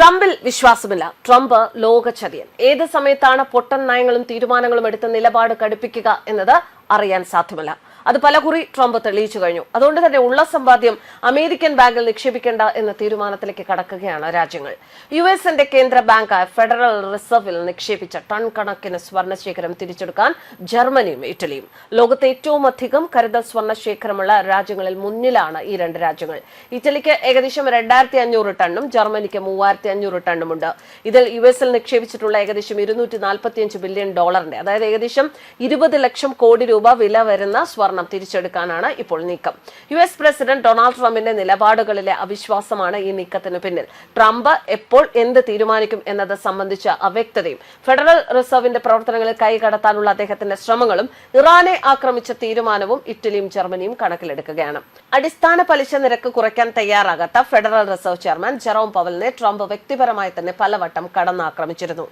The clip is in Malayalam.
ട്രംപിൽ വിശ്വാസമില്ല. ട്രംപ് ലോകചതിയൻ ഏത് സമയത്താണ് പൊട്ടൻ നയങ്ങളും തീരുമാനങ്ങളും എടുത്ത് നിലപാട് കടുപ്പിക്കുക എന്നത് അറിയാൻ സാധ്യമല്ല. അത് പലകുറി ട്രംപ് തെളിയിച്ചു കഴിഞ്ഞു. അതുകൊണ്ട് തന്നെ ഉള്ള സമ്പാദ്യം അമേരിക്കൻ ബാങ്കിൽ നിക്ഷേപിക്കേണ്ട എന്ന തീരുമാനത്തിലേക്ക് കടക്കുകയാണ് രാജ്യങ്ങൾ. യു എസിന്റെ കേന്ദ്ര ബാങ്കായ ഫെഡറൽ റിസർവിൽ നിക്ഷേപിച്ച ടൺ കണക്കിന് സ്വർണശേഖരം തിരിച്ചെടുക്കാൻ ജർമ്മനിയും ഇറ്റലിയും. ലോകത്തെ ഏറ്റവും അധികം കരുതൽ സ്വർണശേഖരമുള്ള രാജ്യങ്ങളിൽ മുന്നിലാണ് ഈ രണ്ട് രാജ്യങ്ങൾ. ഇറ്റലിക്ക് ഏകദേശം രണ്ടായിരത്തി അഞ്ഞൂറ് ടണ്ണും ജർമ്മനിക്ക് മൂവായിരത്തി അഞ്ഞൂറ് ടണ്ണുമുണ്ട്. ഇതിൽ യു എസിൽ നിക്ഷേപിച്ചിട്ടുള്ള ഏകദേശം ഇരുന്നൂറ്റി നാൽപ്പത്തിയഞ്ച് ബില്യൺ ഡോളറിന്റെ അതായത് ഏകദേശം ഇരുപത് ലക്ഷം കോടി രൂപ വില വരുന്ന സ്വർണം തിരിച്ചെടുക്കാനാണ് ഇപ്പോൾ നീക്കം. യു എസ് പ്രസിഡന്റ് ഡൊണാൾഡ് ട്രംപിന്റെ നിലപാടുകളിലെ അവിശ്വാസമാണ് ഈ നീക്കത്തിന് പിന്നിൽ. ട്രംപ് എപ്പോൾ എന്ത് തീരുമാനിക്കും എന്നത് സംബന്ധിച്ച അവ്യക്തതയും ഫെഡറൽ റിസർവിന്റെ പ്രവർത്തനങ്ങളിൽ കൈകടത്താനുള്ള അദ്ദേഹത്തിന്റെ ശ്രമങ്ങളും ഇറാനെ ആക്രമിച്ച തീരുമാനവും ഇറ്റലിയും ജർമ്മനിയും കണക്കിലെടുക്കുകയാണ്. അടിസ്ഥാന പലിശ നിരക്ക് കുറയ്ക്കാൻ തയ്യാറാകാത്ത ഫെഡറൽ റിസർവ് ചെയർമാൻ ജെറോം പവലിനെ ട്രംപ് വ്യക്തിപരമായി തന്നെ പലവട്ടം കടന്നാക്രമിച്ചിരുന്നു.